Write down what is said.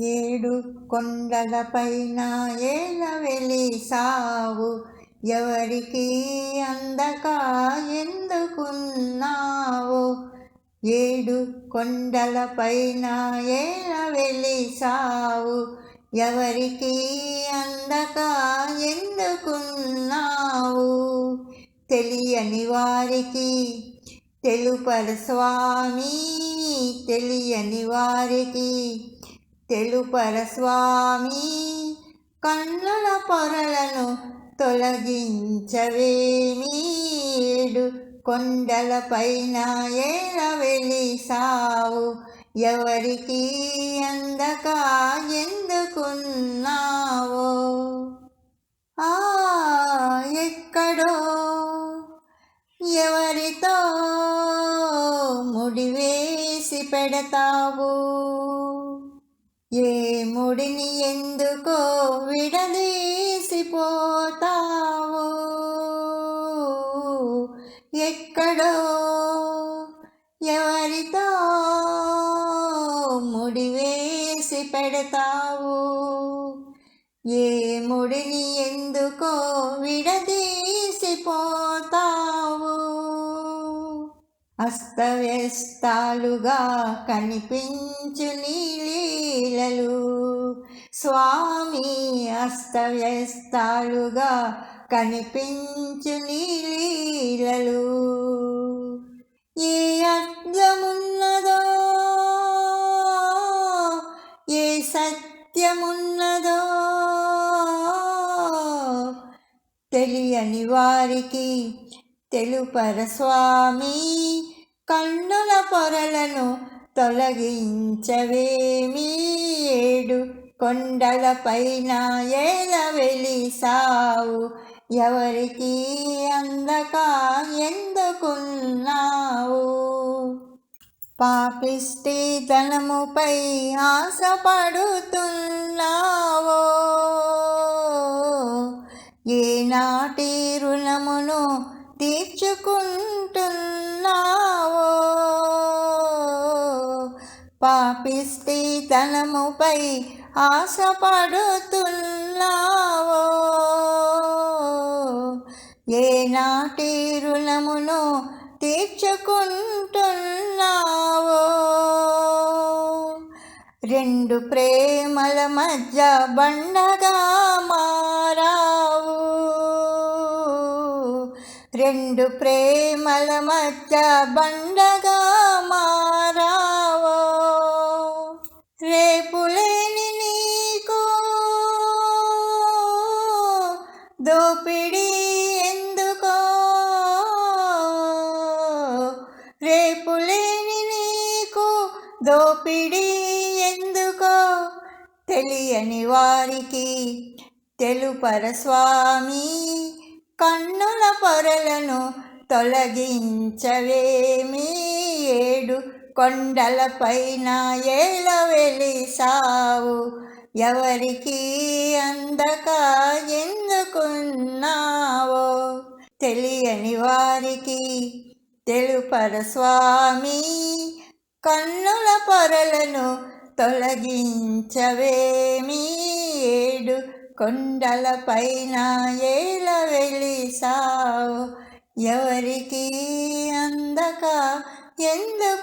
ఏడు కొండలపైన ఏల వెలిసావు? ఎవరికి అందక ఎందుకున్నావు? ఏడు కొండలపైన ఏల వెలిసావు? ఎవరికి అందక ఎందుకున్నావు? తెలియని వారికి తెలుపర స్వామి తెలియని వారికి తెలుపర స్వామి కన్నుల పొరలను తొలగించవేమీడు కొండలపైన ఏల వెలిసావు ఎవరికి అందక ఎందుకున్నావో? ఆ ఎక్కడో? ఎవరితో ముడివేసి పెడతావు? ఏ ముడిని ఎందుకో విడదీసిపోతావు? ఎక్కడో ఎవరితో ముడివేసి పెడతావు? ఏ ముడిని ఎందుకో విడదీసిపోతావు? అస్తవ్యస్తాలుగా కనిపించు క్రియలు స్వామి అస్తవ్యస్తాలుగా కనిపించు నీలీలలు ఏ అర్థమున్నదో ఏ సత్యమున్నదో తెలియని వారికి తెలుపర స్వామి కన్నుల పొరలను తొలగించవేమి? కొండలపైన ఏల వెలిసావు. ఎవరికి అందక ఎందుకున్నావు పాపిష్టి ధనముపై ఆశపడుతున్నావో? ఏనాటి రుణమును తీర్చుకుంటున్నావో? పాపిష్టి ధనముపై ఆశపడుతున్నావో? ఏనాటి రుణమును తీర్చుకుంటున్నావో? రెండు ప్రేమల మధ్య బండగా మారావు. రెండు ప్రేమల మధ్య బండగా మారావు. రేపు దోపిడీ ఎందుకో? రేపు లేని నీకు దోపిడీ ఎందుకో? తెలియని వారికి తెలుపర స్వామి కన్నుల పొరలను తొలగించవేమి? ఏడు కొండలపైన ఏల వెలిసావు ఎవరికి అందక ఎందుకున్నావో తెలియని వారికి తెలుపర స్వామి కన్నుల పొరలను తొలగించవేమీ? ఏడు కొండలపైన ఏల వెలిసావు? ఎవరికి అందక ఎందుకున్నావు?